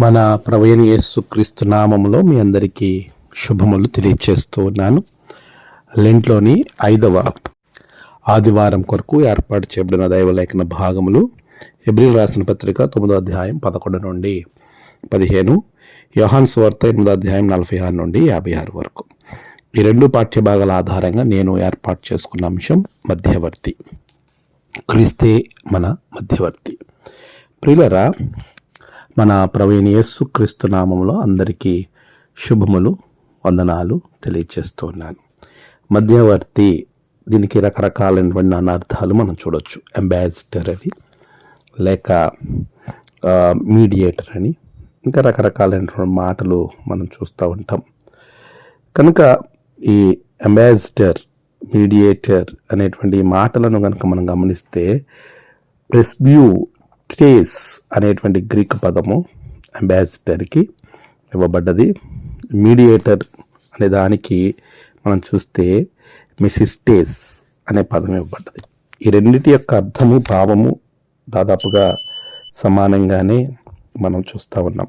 మన ప్రవీణ యేసు క్రీస్తు నామములో మీ అందరికీ శుభములు తెలియచేస్తూ ఉన్నాను. లెంట్లోని ఐదవ ఆదివారం కొరకు ఏర్పాటు చేయబడిన దైవలేఖన భాగములు ఎబ్రిల్ రాసిన పత్రిక తొమ్మిదో అధ్యాయం పదకొండు నుండి పదిహేను యోహాన్ స్వార్త ఎనిమిదో అధ్యాయం నలభై ఆరు నుండి యాభై ఆరు వరకు. ఈ రెండు పాఠ్య భాగాల ఆధారంగా నేను ఏర్పాటు చేసుకున్న అంశం మధ్యవర్తి. క్రీస్తే మన మధ్యవర్తి. ప్రియులరా మన ప్రవీణ యేసుక్రీస్తు నామంలో అందరికీ శుభములు వందనాలు తెలియచేస్తున్నాను మధ్యవర్తి దీనికి రకరకాలైనటువంటి అర్థాలు మనం చూడొచ్చు. అంబాసిడర్ అని లేక మీడియేటర్ అని ఇంకా రకరకాలైనటువంటి మాటలు మనం చూస్తూ ఉంటాం. కనుక ఈ అంబాసిడర్ మీడియేటర్ అనేటువంటి మాటలను కనుక మనం గమనిస్తే ప్రెస్బ్యూ ట్రేస్ అనేటువంటి గ్రీక్ పదము అంబాసిడర్కి ఇవ్వబడ్డది. మీడియేటర్ అనే దానికి మనం చూస్తే మిసిస్టేస్ అనే పదం ఇవ్వబడ్డది. ఈ రెండింటి యొక్క అర్థము భావము దాదాపుగా సమానంగానే మనం చూస్తూ ఉన్నాం.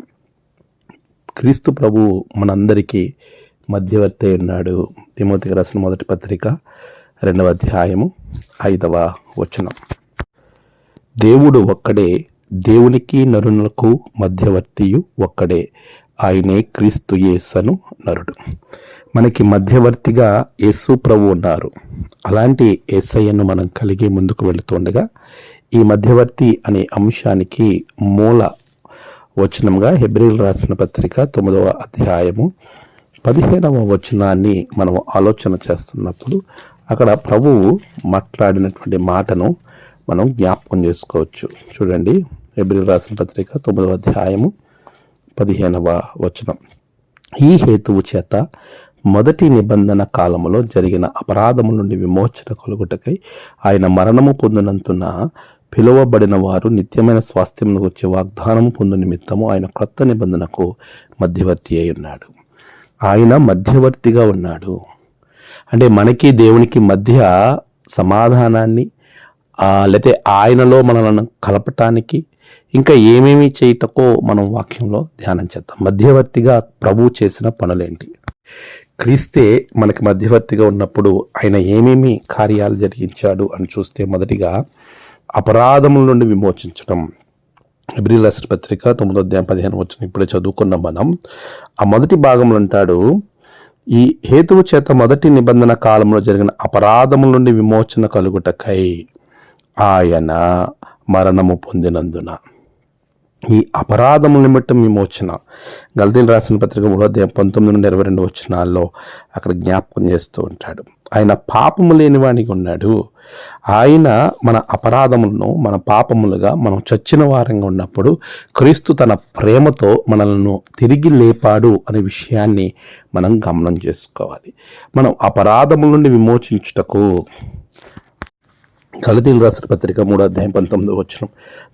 క్రీస్తు ప్రభు మనందరికీ మధ్యవర్తి అయి ఉన్నాడు తిమోతికి రాసిన మొదటి పత్రిక రెండవ అధ్యాయము ఐదవ వచనం. దేవుడు ఒక్కడే దేవునికి నరులకు మధ్యవర్తియు ఒక్కడే. ఆయనే క్రీస్తు యేసను నరుడు. మనకి మధ్యవర్తిగా యేసు ప్రభు ఉన్నారు. అలాంటి ఏసయ్యను మనం కలిగి ముందుకు వెళుతుండగా ఈ మధ్యవర్తి అనే అంశానికి మూల వచనంగా హెబ్రిల్ రాసిన పత్రిక తొమ్మిదవ అధ్యాయము పదిహేనవ వచనాన్ని మనం ఆలోచన చేస్తున్నప్పుడు అక్కడ ప్రభువు మాట్లాడినటువంటి మాటను మనం జ్ఞాపకం చేసుకోవచ్చు. చూడండి ఎబ్రిల్ రాసిన పత్రిక తొమ్మిదవ అధ్యాయము పదిహేనవ వచనం. ఈ హేతువు చేత మొదటి నిబంధన కాలములో జరిగిన అపరాధము నుండి విమోచన కలుగుటకై ఆయన మరణము పొందినందున పిలువబడిన వారు నిత్యమైన స్వాస్థ్యమును వచ్చే వాగ్దానము పొందు నిమిత్తము ఆయన క్రొత్త నిబంధనకు మధ్యవర్తి అయి ఉన్నాడు. ఆయన మధ్యవర్తిగా ఉన్నాడు. అంటే మనకి దేవునికి మధ్య సమాధానాన్ని లేకపోతే ఆయనలో మనలను కలపటానికి ఇంకా ఏమేమి చేయటకో మనం వాక్యంలో ధ్యానం చేద్దాం. మధ్యవర్తిగా ప్రభు చేసిన పనులేంటి? క్రీస్తే మనకి మధ్యవర్తిగా ఉన్నప్పుడు ఆయన ఏమేమి కార్యాలు జరిగించాడు అని చూస్తే మొదటిగా అపరాధముల నుండి విమోచించడం ఎబ్రిల్ రాసిన పత్రిక తొమ్మిదో అధ్యాయం పదిహేను వచ్చిన ఇప్పుడే చదువుకున్న మనం. ఆ మొదటి భాగంలో అంటాడు ఈ హేతువు చేత మొదటి నిబంధన కాలంలో జరిగిన అపరాధముల నుండి విమోచన కలుగుటకై ఆయన మరణము పొందినందున. ఈ అపరాధముల నిమిత్తం విమోచన గల్తీలు రాసిన పత్రిక మూడో అధ్యాయం పంతొమ్మిది నుండి ఇరవై రెండు వచ్చినాల్లో అక్కడ జ్ఞాపకం చేస్తూ ఉంటాడు. ఆయన పాపము లేనివానికి ఉన్నాడు. ఆయన మన అపరాధములను మన పాపములుగా మనం చచ్చిన వారంగా ఉన్నప్పుడు క్రీస్తు తన ప్రేమతో మనల్ని తిరిగి లేపాడు అనే విషయాన్ని మనం గమనం చేసుకోవాలి. మనం అపరాధముల నుండి విమోచించుటకు గలతీలు రాసిన పత్రిక మూడో అధ్యాయం పంతొమ్మిది వచ్చిన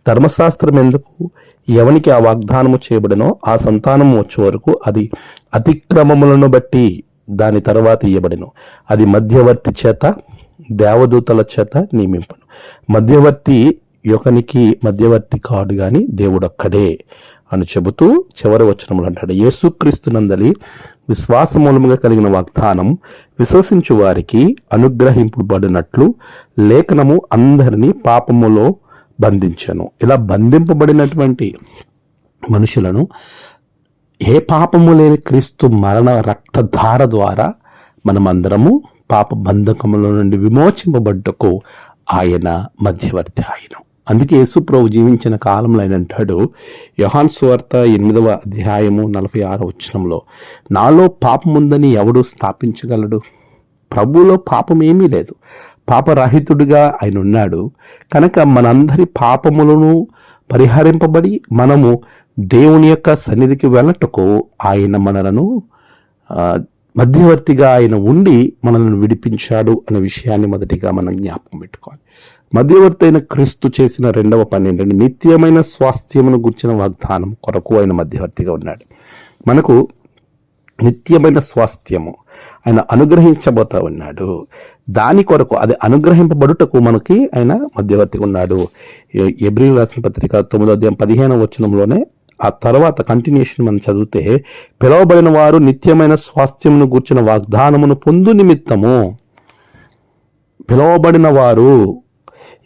ధర్మశాస్త్రం ఎందుకు ఎవనికి ఆ వాగ్దానము చేయబడినో ఆ సంతానము వచ్చే వరకు అది అతిక్రమములను బట్టి దాని తర్వాత ఇయ్యబడిను. అది మధ్యవర్తి చేత దేవదూతల చేత నియమింపను. మధ్యవర్తి యొకనికి మధ్యవర్తి కాడు కానీ దేవుడొక్కడే అని చెబుతూ చివరి వచనములు అంటాడు. యేసుక్రీస్తునందలి విశ్వాస మూలముగా కలిగిన వాగ్దానం విశ్వసించు వారికి అనుగ్రహింపబడినట్లు లేఖనము అందరినీ పాపములో బంధించను. ఇలా బంధింపబడినటువంటి మనుషులను ఏ పాపము లేని క్రీస్తు మరణ రక్తధార ద్వారా మనమందరము పాప బంధకముల నుండి విమోచింపబడ్డకు ఆయన మధ్యవర్తి ఆయన అందుకే యేసుప్రభు జీవించిన కాలంలో ఆయన అంటాడు యోహాన్ సువార్త ఎనిమిదవ అధ్యాయము నలభై ఆరో వచ్చినంలో నాలో పాపముందని ఎవడు స్థాపించగలడు? ప్రభువులో పాపం ఏమీ లేదు. పాపరహితుడిగా ఆయన ఉన్నాడు. కనుక మనందరి పాపములను పరిహరింపబడి మనము దేవుని యొక్క సన్నిధికి వెళ్ళటకు ఆయన మనలను మధ్యవర్తిగా ఆయన ఉండి మనల్ని విడిపించాడు అనే విషయాన్ని మొదటిగా మనం జ్ఞాపకం పెట్టుకోవాలి. మధ్యవర్తి అయిన క్రీస్తు చేసిన రెండవ పని ఏంటంటే నిత్యమైన స్వాస్థ్యమును గుర్చిన వాగ్దానం కొరకు ఆయన మధ్యవర్తిగా ఉన్నాడు. మనకు నిత్యమైన స్వాస్థ్యము ఆయన అనుగ్రహించబోతా ఉన్నాడు. దాని కొరకు అది అనుగ్రహింపబడుటకు మనకి ఆయన మధ్యవర్తిగా ఉన్నాడు. ఎబ్రిల్ రాసిన పత్రిక తొమ్మిదో అధ్యాయం పదిహేనవ వచనంలోనే ఆ తర్వాత కంటిన్యూషన్ మనం చదివితే పిలువబడిన వారు నిత్యమైన స్వాస్థ్యమును గూర్చిన వాగ్దానమును పొందు నిమిత్తము పిలువబడిన వారు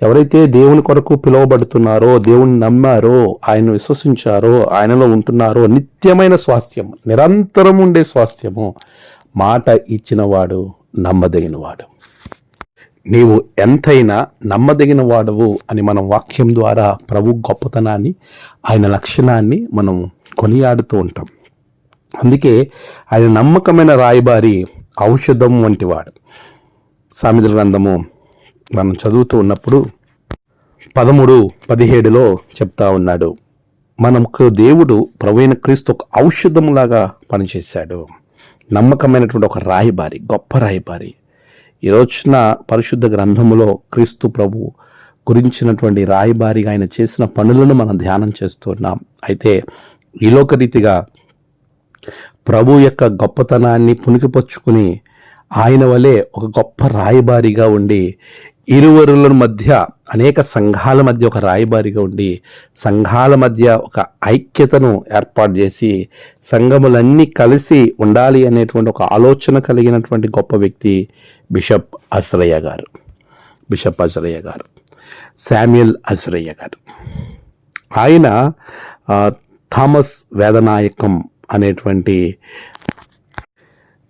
ఎవరైతే దేవుని కొరకు పిలువబడుతున్నారో దేవుని నమ్మారో ఆయన విశ్వసించారో ఆయనలో ఉంటున్నారో నిత్యమైన స్వాస్థ్యం నిరంతరం ఉండే స్వాస్థ్యము మాట ఇచ్చినవాడు నమ్మదగినవాడు. నీవు ఎంతైనా నమ్మదగిన వాడవు అని మనం వాక్యం ద్వారా ప్రభు గొప్పతనాన్ని ఆయన లక్షణాన్ని మనం కొనియాడుతూ ఉంటాం. అందుకే ఆయన నమ్మకమైన రాయబారి ఔషధం వంటివాడు. సామెతల గ్రంథము మనం చదువుతూ ఉన్నప్పుడు పదమూడు పదిహేడులో చెప్తా ఉన్నాడు. మనకు దేవుడు ప్రవీణ క్రీస్తు ఒక ఔషధంలాగా పనిచేశాడు. నమ్మకమైనటువంటి ఒక రాయబారి గొప్ప రాయబారి. ఈ రోజున పరిశుద్ధ గ్రంథములో క్రీస్తు ప్రభు గురించినటువంటి రాయబారిగా ఆయన చేసిన పనులను మనం ధ్యానం చేస్తున్నాం అయితే ఈలోక రీతిగా ప్రభు యొక్క గొప్పతనాన్ని పునికిపొచ్చుకుని ఆయన వలె ఒక గొప్ప రాయబారిగా ఉండి ఇరువరుల మధ్య అనేక సంఘాల మధ్య ఒక రాయబారిగా ఉండి సంఘాల మధ్య ఒక ఐక్యతను ఏర్పాటు చేసి సంఘములన్నీ కలిసి ఉండాలి అనేటువంటి ఒక ఆలోచన కలిగినటువంటి గొప్ప వ్యక్తి బిషప్ అసరయ్య గారు. బిషప్ అజరయ్య గారు. శామ్యుల్ అజరయ్య గారు. ఆయన థామస్ వేదనాయకం అనేటువంటి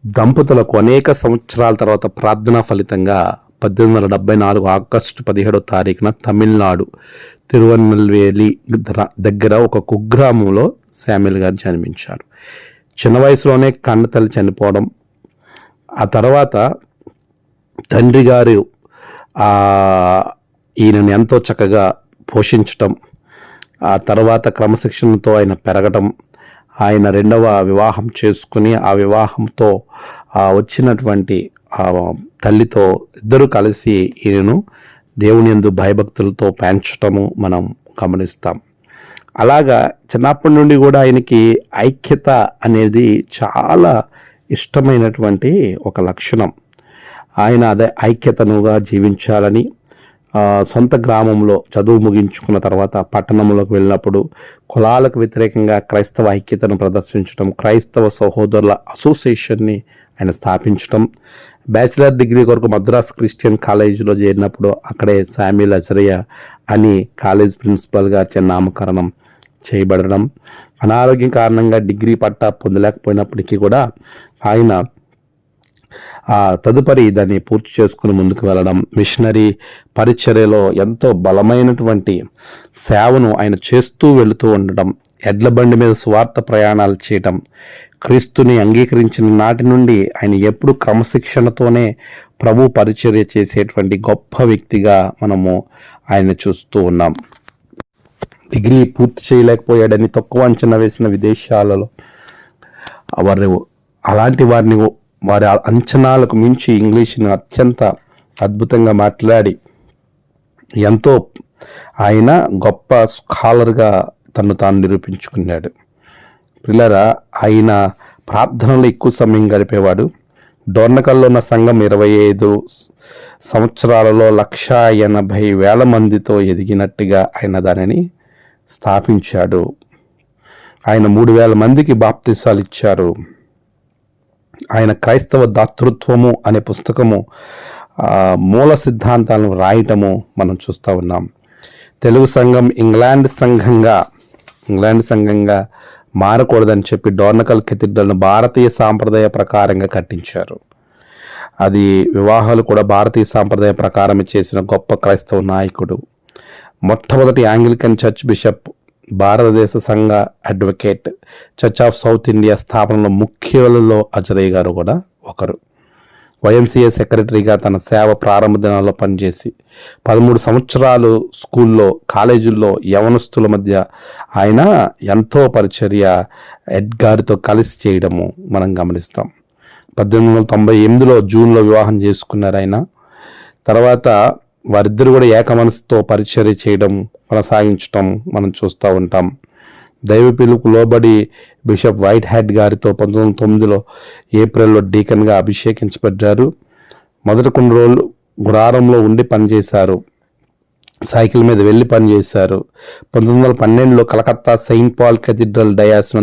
దంపతులకు అనేక సంవత్సరాల తర్వాత ప్రార్థన ఫలితంగా పద్దెనిమిది వందల డెబ్బై నాలుగు ఆగస్టు పదిహేడో తారీఖున తమిళనాడు తిరువన్నల్వేలి దగ్గర ఒక కుగ్రామంలో శామ్యుల్ గారు జన్మించారు. చిన్న వయసులోనే కన్నతల్లి చనిపోవడం ఆ తర్వాత తండ్రి గారు ఈయనను ఎంతో చక్కగా పోషించటం ఆ తర్వాత క్రమశిక్షణతో ఆయన పెరగటం ఆయన రెండవ వివాహం చేసుకుని ఆ వివాహంతో వచ్చినటువంటి తల్లితో ఇద్దరు కలిసి ఈయనను దేవుని యందు భయభక్తులతో పెంచటము మనం గమనిస్తాం. అలాగా చిన్నప్పటి నుండి కూడా ఆయనకి ఐక్యత అనేది చాలా ఇష్టమైనటువంటి ఒక లక్షణం. ఆయన అదే ఐక్యతనుగా జీవించాలని సొంత గ్రామంలో చదువు ముగించుకున్న తర్వాత పట్టణంలోకి వెళ్ళినప్పుడు కులాలకు వ్యతిరేకంగా క్రైస్తవ ఐక్యతను ప్రదర్శించడం క్రైస్తవ సహోదరుల అసోసియేషన్ని ఆయన స్థాపించడం. బ్యాచిలర్ డిగ్రీ కొరకు మద్రాస్ క్రిస్టియన్ కాలేజీలో చేరినప్పుడు అక్కడే శామ్యుల్ అచరయ్య అని కాలేజ్ ప్రిన్సిపల్గా చిన్న నామకరణం చేయబడడం. అనారోగ్యం కారణంగా డిగ్రీ పట్టా పొందలేకపోయినప్పటికీ కూడా ఆయన ఆ తదుపరి దాన్ని పూర్తి చేసుకుని ముందుకు వెళ్ళడం. మిషనరీ పరిచర్యలో ఎంతో బలమైనటువంటి సేవను ఆయన చేస్తూ వెళుతూ ఉండడం. ఎడ్ల బండి మీద స్వార్థ ప్రయాణాలు చేయటం. క్రీస్తుని అంగీకరించిన నాటి నుండి ఆయన ఎప్పుడు క్రమశిక్షణతోనే ప్రభు పరిచర్య చేసేటువంటి గొప్ప వ్యక్తిగా మనము ఆయన చూస్తూ ఉన్నాం. డిగ్రీ పూర్తి చేయలేకపోయాడని తక్కువ అంచనా వేసిన విదేశాలలో వారు అలాంటి వారిని వారి అంచనాలకు మించి ఇంగ్లీష్ని అత్యంత అద్భుతంగా మాట్లాడి ఎంతో ఆయన గొప్ప స్కాలర్గా తను తాను నిరూపించుకున్నాడు. పిల్లరా ఆయన ప్రార్థనలో ఎక్కువ సమయం గడిపేవాడు. డోర్నకల్లో ఉన్న సంఘం ఇరవై ఐదు సంవత్సరాలలో లక్ష ఎనభై వేల మందితో ఎదిగినట్టుగా ఆయన దానిని స్థాపించాడు. ఆయన మూడు వేల మందికి బాప్తిసాలు ఇచ్చారు. ఆయన క్రైస్తవ దాతృత్వము అనే పుస్తకము మూల సిద్ధాంతాలను రాయటము మనం చూస్తూ ఉన్నాం. తెలుగు సంఘం ఇంగ్లాండ్ సంఘంగా ఇంగ్లాండ్ సంఘంగా మారకూడదని చెప్పి డోర్నకల్ కెథీడ్రల్ను భారతీయ సాంప్రదాయ ప్రకారంగా కట్టించారు. అది వివాహాలు కూడా భారతీయ సాంప్రదాయ ప్రకారం చేసిన గొప్ప క్రైస్తవ నాయకుడు. మొట్టమొదటి ఆంగ్లికన్ చర్చ్ బిషప్ భారతదేశ సంఘ advocate church of south India స్థాపనలో ముఖ్యులలో అజరయ్య గారు కూడా ఒకరు. వైఎంసీఏ సెక్రటరీగా తన సేవ ప్రారంభ దినాల్లో పనిచేసి పదమూడు సంవత్సరాలు స్కూల్లో కాలేజీల్లో యవనస్తుల మధ్య ఆయన ఎంతో పరిచర్య ఎడ్గారితో కలిసి చేయడము మనం గమనిస్తాం. పద్దెనిమిది వందల తొంభై ఎనిమిదిలో జూన్లో వివాహం చేసుకున్నారు ఆయన. తర్వాత వారిద్దరు కూడా ఏక మనసుతో పరిచర్య చేయడం కొనసాగించడం మనం చూస్తూ ఉంటాం. దైవ పిలుపు లోబడి బిషప్ వైట్ హ్యాడ్ గారితో పంతొమ్మిది వందల తొమ్మిదిలో ఏప్రిల్లో డీకన్గా అభిషేకించబడ్డారు. మొదటి కొన్ని రోజులు గురారంలో ఉండి పనిచేశారు. సైకిల్ మీద వెళ్ళి పనిచేశారు. పంతొమ్మిది వందల పన్నెండులో కలకత్తా సెయింట్ పాల్ కెథీడ్రల్ డయాస్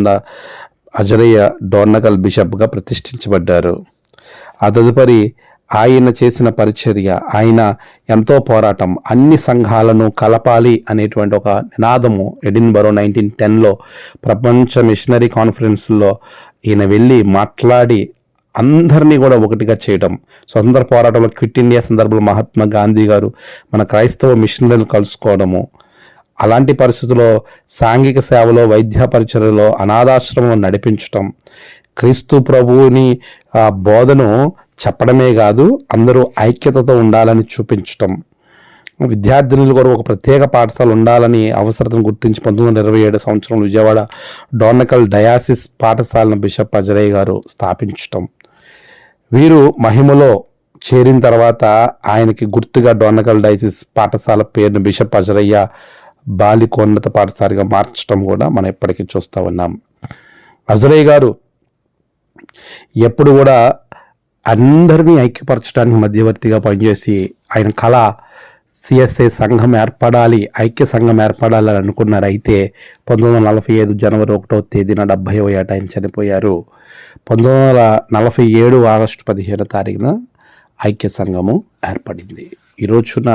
అజరయ్య డోర్నకల్ బిషప్గా ప్రతిష్ఠించబడ్డారు. ఆ తదుపరి ఆయన చేసిన పరిచర్య ఆయన ఎంతో పోరాటం అన్ని సంఘాలను కలపాలి అనేటువంటి ఒక నినాదము ఎడిన్బరో నైన్టీన్ టెన్లో ప్రపంచ మిషనరీ కాన్ఫరెన్స్లో ఈయన వెళ్ళి మాట్లాడి అందరినీ కూడా ఒకటిగా చేయడం. స్వతంత్ర పోరాటంలో క్విట్ ఇండియా సందర్భంలో మహాత్మా గాంధీ గారు మన క్రైస్తవ మిషనరీలు కలుసుకోవడము. అలాంటి పరిస్థితుల్లో సాంఘిక సేవలో వైద్య పరిచర్యలో అనాథాశ్రమం నడిపించటం. క్రీస్తు ప్రభువుని ఆ బోధను చెప్పడమే కాదు అందరూ ఐక్యతతో ఉండాలని చూపించటం. విద్యార్థినులు కూడా ఒక ప్రత్యేక పాఠశాల ఉండాలని అవసరతను గుర్తించి పంతొమ్మిది వందల ఇరవై ఏడు సంవత్సరంలో విజయవాడ డోర్నకల్ డయాసిస్ పాఠశాలను బిషప్ అజరయ్య గారు స్థాపించటం. వీరు మహిమలో చేరిన తర్వాత ఆయనకి గుర్తుగా డోర్నకల్ డయాసిస్ పాఠశాల పేరును బిషప్ అజరయ్య బాలికోన్నత పాఠశాలగా మార్చడం కూడా మనం ఇప్పటికీ చూస్తూ ఉన్నాం. అజరయ్య గారు ఎప్పుడు కూడా అందరినీ ఐక్యపరచడానికి మధ్యవర్తిగా పనిచేసి ఆయన కళ సిఎస్ఏ సంఘం ఏర్పడాలి ఐక్య సంఘం ఏర్పడాలి అని అనుకున్నారు. అయితే పంతొమ్మిది వందల నలభై ఐదు జనవరి ఒకటో తేదీన డెబ్బై ఏట ఆయన చనిపోయారు. పంతొమ్మిది వందల నలభై ఏడు ఆగస్టు పదిహేనో తారీఖున ఐక్య సంఘము ఏర్పడింది. ఈ రోజున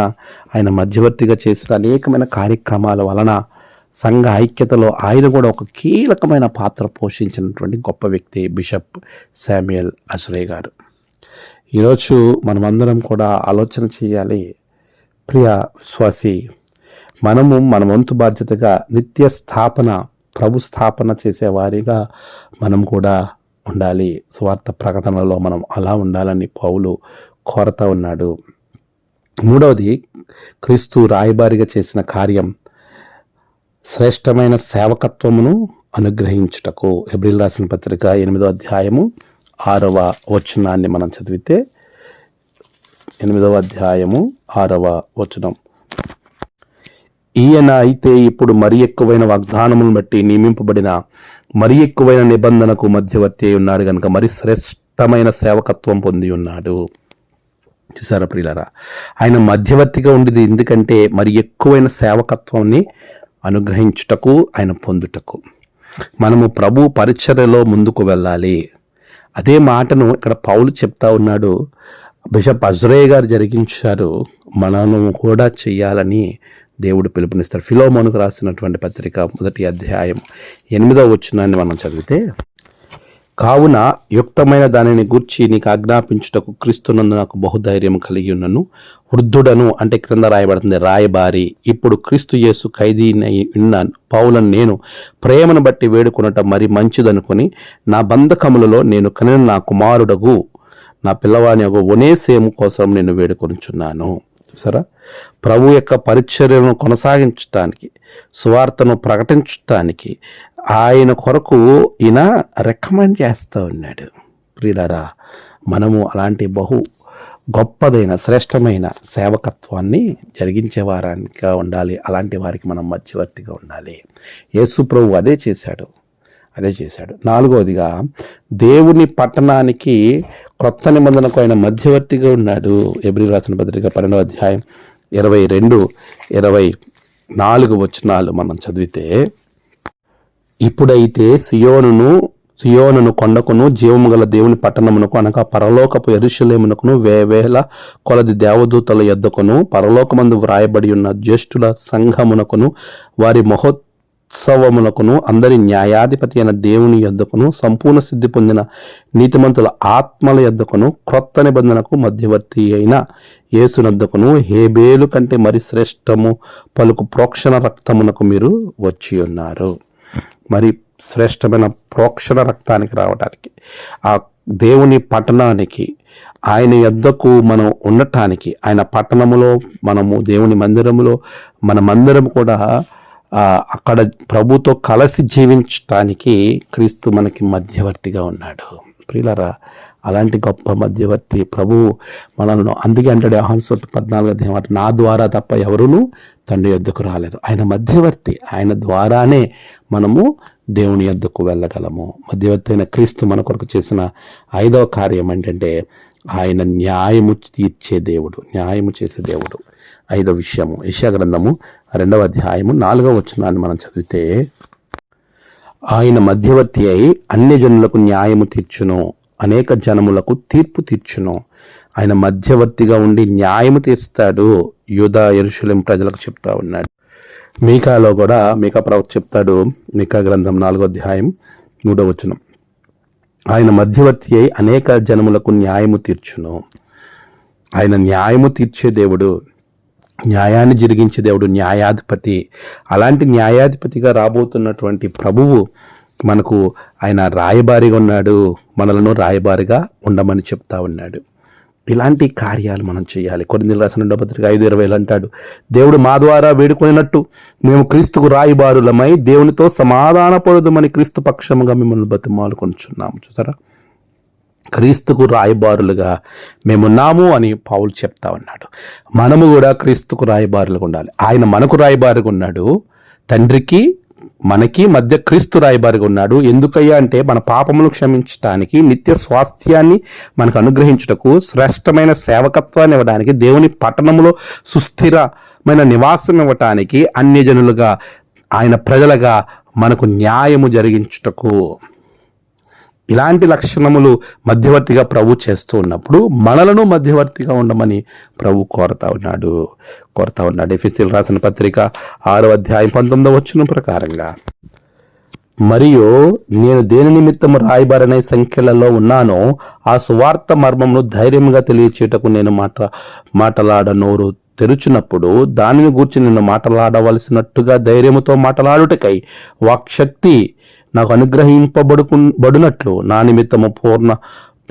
ఆయన మధ్యవర్తిగా చేసిన అనేకమైన కార్యక్రమాల వలన సంఘ ఐక్యతలో ఆయన కూడా ఒక కీలకమైన పాత్ర పోషించినటువంటి గొప్ప వ్యక్తి బిషప్ శామ్యుయల్ అశ్రే గారు. ఈరోజు మనమందరం కూడా ఆలోచన చేయాలి. ప్రియ విశ్వాసి మనము మన వంతు బాధ్యతగా నిత్య స్థాపన ప్రభు స్థాపన చేసేవారిగా మనం కూడా ఉండాలి. స్వార్థ ప్రకటనలో మనం అలా ఉండాలని పౌలు కోరతా ఉన్నాడు. మూడవది క్రీస్తు రాయబారిగా చేసిన కార్యం శ్రేష్టమైన సేవకత్వమును అనుగ్రహించుటకు. ఎబ్రిల్ రాసిన పత్రిక ఎనిమిదో అధ్యాయము ఆరవ వచనాన్ని మనం చదివితే ఎనిమిదవ అధ్యాయము ఆరవ వచనం. ఈయన అయితే ఇప్పుడు మరి ఎక్కువైన వాగ్దానములను బట్టి నియమింపబడిన మరి ఎక్కువైన నిబంధనకు మధ్యవర్తి అయి ఉన్నాడు కనుక మరి శ్రేష్టమైన సేవకత్వం పొంది ఉన్నాడు. చూసారా ప్రియులరా? ఆయన మధ్యవర్తిగా ఉండేది ఎందుకంటే మరి ఎక్కువైన సేవకత్వాన్ని అనుగ్రహించుటకు ఆయన పొందుటకు. మనము ప్రభు పరిచర్యలో ముందుకు వెళ్ళాలి. అదే మాటను ఇక్కడ పౌలు చెప్తా ఉన్నాడు. బిషప్ అజ్రయ్య గారు జరిగించారు. మనను కూడా చేయాలని దేవుడు పిలుపునిస్తాడు ఫిలోమోనుకు రాసినటువంటి పత్రిక మొదటి అధ్యాయం ఎనిమిదో వచ్చినాన్ని మనం చదివితే కావున యుక్తమైన దానిని గూర్చి నీకు ఆజ్ఞాపించుటకు క్రీస్తునందు నాకు బహుధైర్యం కలిగి ఉన్నను. వృద్ధుడను అంటే క్రింద రాయబడుతుంది రాయబారి. ఇప్పుడు క్రీస్తు యేసు ఖైదీనై ఉన్న పౌలను నేను ప్రేమను బట్టి వేడుకునట మరి మంచిదనుకొని నా బంధకములలో నేను కనిన నా కుమారుడగు నా పిల్లవాని ఒక ఒనేసేము కోసం నేను వేడుకొనిచున్నాను. చూసారా ప్రభు యొక్క పరిచర్యను కొనసాగించటానికి సువార్తను ప్రకటించటానికి ఆయన కొరకు ఈయన రికమెండ్ చేస్తూ ఉన్నాడు. ప్రియులరా మనము అలాంటి బహు గొప్పదైన శ్రేష్టమైన సేవకత్వాన్ని జరిగించేవారానిగా ఉండాలి. అలాంటి వారికి మనం మధ్యవర్తిగా ఉండాలి. యేసు ప్రభు అదే చేశాడు. అదే చేశాడు. నాలుగవదిగా దేవుని పట్టణానికి క్రొత్త నిబంధనకు ఆయన మధ్యవర్తిగా ఉన్నాడు. ఎబ్రి రాసిన పత్రిక పన్నెండవ అధ్యాయం ఇరవై రెండు ఇరవై నాలుగు వచనాలు మనం చదివితే ఇప్పుడైతే సియోనును సియోనును కొండకును జీవము గల దేవుని పట్టణమునకు అనగా పరలోకపు ఎరుషలేమునకును వేవేల కొలది దేవదూతల యొద్దకును పరలోకమందు వ్రాయబడి ఉన్న జ్యేష్ఠుల సంఘమునకును వారి మహోత్ ఉత్సవములకును అందరి న్యాయాధిపతి అయిన దేవుని యొద్దకును సంపూర్ణ సిద్ధి పొందిన నీతిమంతుల ఆత్మల యొద్దకును క్రొత్త నిబంధనకు మధ్యవర్తి అయిన యేసునద్దకును హేబేలు కంటే మరి శ్రేష్టము పలుకు ప్రోక్షణ రక్తమునకు మీరు వచ్చి ఉన్నారు. మరి శ్రేష్టమైన ప్రోక్షణ రక్తానికి రావడానికి ఆ దేవుని పట్టణానికి ఆయన యొద్దకు మనం ఉండటానికి ఆయన పట్టణములో మనము దేవుని మందిరములో మన మందిరం కూడా అక్కడ ప్రభుతో కలిసి జీవించటానికి క్రీస్తు మనకి మధ్యవర్తిగా ఉన్నాడు. ప్రియులరా అలాంటి గొప్ప మధ్యవర్తి ప్రభువు మనల్ని అందుకే అంటాడు యోహాన్సొత్తు పద్నాలుగు అధ్యాయం నా ద్వారా తప్ప ఎవరును తండ్రి యొద్దకు రాలేరు. ఆయన మధ్యవర్తి ఆయన ద్వారానే మనము దేవుని యొద్దకు వెళ్ళగలము. మధ్యవర్తి అయిన క్రీస్తు మన కొరకు చేసిన ఐదవ కార్యం ఏంటంటే ఆయన న్యాయము తీర్చే దేవుడు న్యాయము చేసే దేవుడు. ఐదవ విషయము. యశా గ్రంథము రెండవ అధ్యాయము నాలుగవ వచనాన్ని మనం చదివితే ఆయన మధ్యవర్తి అయి అన్ని జనులకు న్యాయము తీర్చును అనేక జనములకు తీర్పు తీర్చును. ఆయన మధ్యవర్తిగా ఉండి న్యాయము తీర్స్తాడు యూదా ఎరుషులేం ప్రజలకు చెప్తా ఉన్నాడు. మీకాలో కూడా మీకా ప్రవక్త చెప్తాడు మీకా గ్రంథం నాలుగో అధ్యాయం మూడో వచనం. ఆయన మధ్యవర్తి అయి అనేక జనములకు న్యాయము తీర్చును. ఆయన న్యాయము తీర్చే దేవుడు న్యాయాన్ని జరిగించే దేవుడు న్యాయాధిపతి. అలాంటి న్యాయాధిపతిగా రాబోతున్నటువంటి ప్రభువు మనకు ఆయన రాయబారిగా ఉన్నాడు. మనలను రాయబారిగా ఉండమని చెప్తా ఉన్నాడు. ఇలాంటి కార్యాలు మనం చేయాలి. కొన్ని రాసిన రెండో పత్రిక ఐదు ఇరవై అంటాడు దేవుడు మా ద్వారా వేడుకొనినట్టు మేము క్రీస్తుకు రాయిబారులమై దేవునితో సమాధానపడదుమని క్రీస్తు పక్షముగా మిమ్మల్ని బతిమాలుకొనిచున్నాము చూసారా? క్రీస్తుకు రాయబారులుగా మేమున్నాము అని పావులు చెప్తా ఉన్నాడు. మనము కూడా క్రీస్తుకు రాయబారులుగా ఉండాలి. ఆయన మనకు రాయబారుగా ఉన్నాడు. తండ్రికి మనకి మధ్య క్రీస్తు రాయబారిగా ఉన్నాడు. ఎందుకయ్యా అంటే మన పాపములు క్షమించడానికి నిత్య స్వాస్థ్యాన్ని మనకు అనుగ్రహించుటకు శ్రేష్టమైన సేవకత్వాన్ని ఇవ్వడానికి దేవుని పట్టణములో సుస్థిరమైన నివాసం ఇవ్వటానికి అన్యజనులుగా ఆయన ప్రజలుగా మనకు న్యాయము జరిగించుటకు ఇలాంటి లక్షణములు మధ్యవర్తిగా ప్రభు చేస్తూ ఉన్నప్పుడు మనలను మధ్యవర్తిగా ఉండమని ప్రభు కోరుతా ఉన్నాడు. కోరుతా ఉన్నాడు. ఎఫీసీలు రాసిన పత్రిక ఆరో అధ్యాయం పంతొమ్మిదో వచ్చిన ప్రకారంగా మరియు నేను దేని నిమిత్తం రాయబారనే సంఖ్యలలో ఉన్నానో ఆ సువార్త మర్మమును ధైర్యంగా తెలియచేటకు నేను మాట మాటలాడ నోరు తెరుచున్నప్పుడు దానిని గూర్చి నేను మాట్లాడవలసినట్టుగా ధైర్యముతో మాట్లాడుటకై వాక్శక్తి నాకు అనుగ్రహింపబడుకు బడునట్లు నా నిమిత్తము పూర్ణ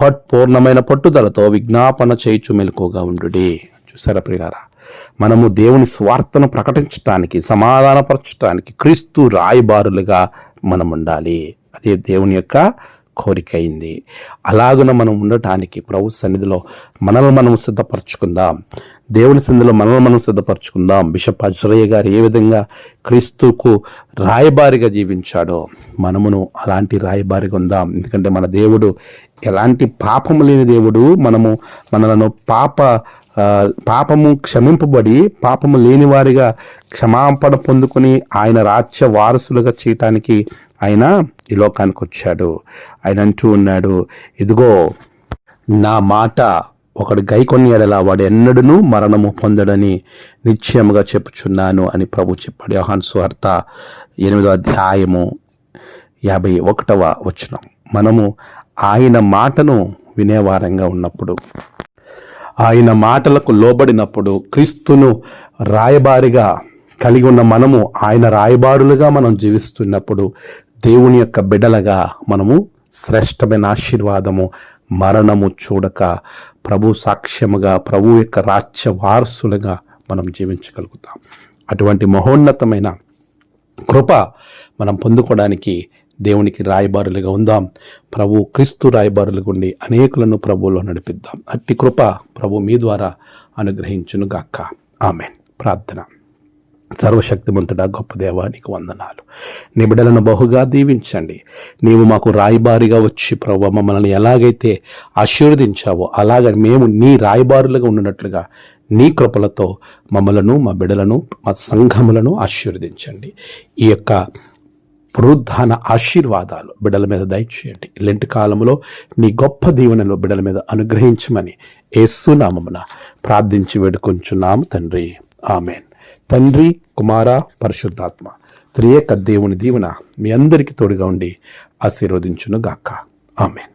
పట్ పూర్ణమైన పట్టుదలతో విజ్ఞాపన చేయుచు మెలకుగా ఉండు చూసారా ప్రియారా మనము దేవుని స్వార్థను ప్రకటించటానికి సమాధానపరచడానికి క్రీస్తు రాయబారులుగా మనం ఉండాలి అదే దేవుని యొక్క కోరిక అయింది. అలాగున మనం ఉండటానికి ప్రభు సన్నిధిలో మనల్ని మనం సిద్ధపరచుకుందాం. దేవుని సన్నిధిలో మనల్ని మనం సిద్ధపరచుకుందాం. బిషప్ అజురయ్య గారు ఏ విధంగా క్రీస్తుకు రాయబారిగా జీవించాడో మనమును అలాంటి రాయబారిగా ఉందాం. ఎందుకంటే మన దేవుడు ఎలాంటి పాపము లేని దేవుడు. మనము మనలను పాప పాపము క్షమింపబడి పాపము లేని వారిగా క్షమాపణ పొందుకుని ఆయన రాజ్య వారసులుగా చేయటానికి ఆయన ఈ లోకానికి వచ్చాడు ఆయన అంటూ ఉన్నాడు ఇదిగో నా మాట ఒకడు గైకొన్ని ఎడలా వాడు ఎన్నడూ మరణము పొందడని నిశ్చయముగా చెప్పుచున్నాను అని ప్రభు చెప్పాడు. యోహాన్ సువార్త ఎనిమిదో అధ్యాయము యాభై ఒకటవ వచనం. మనము ఆయన మాటను వినేవారంగా ఉన్నప్పుడు ఆయన మాటలకు లోబడినప్పుడు క్రీస్తును రాయబారిగా కలిగి ఉన్న మనము ఆయన రాయబారులుగా మనం జీవిస్తున్నప్పుడు దేవుని యొక్క బిడలగా మనము శ్రేష్టమైన ఆశీర్వాదము మరణము చూడక ప్రభు సాక్ష్యముగా ప్రభు యొక్క రాజ్య వారసులుగా మనం జీవించగలుగుతాం. అటువంటి మహోన్నతమైన కృప మనం పొందుకోవడానికి దేవునికి రాయబారులుగా ఉందాం. ప్రభు క్రీస్తు రాయబారులుగా ఉండి అనేకులను ప్రభువులో నడిపిద్దాం. అట్టి కృప ప్రభు మీ ద్వారా అనుగ్రహించును గాక ఆమెన్. ప్రార్థన. సర్వశక్తిమంతుడా గొప్ప దేవా నీకు వందనాలు. నిబిడలను బహుగా దీవించండి. నీవు మాకు రాయబారిగా వచ్చి ప్రభు మమ్మల్ని ఎలాగైతే ఆశీర్వదించావో అలాగ మేము నీ రాయబారులుగా ఉన్నట్లుగా నీ కృపలతో మమ్మలను మా బిడలను మా సంఘములను ఆశీర్వదించండి. ఈ యొక్క పునరుద్ధాన ఆశీర్వాదాలు బిడల మీద దయచేయండి. ఇలాంటి కాలంలో నీ గొప్ప దీవెనలో బిడల మీద అనుగ్రహించమని ఏసునామమున ప్రార్థించి వేడుకొంచున్నాము తండ్రి. ఆమెన్. తండ్రి కుమార పరిశుద్ధాత్మ. త్రియేక దేవుని దీవెన మీ అందరికీ తోడుగా ఉండి ఆశీర్వదించును గాక ఆమెన్.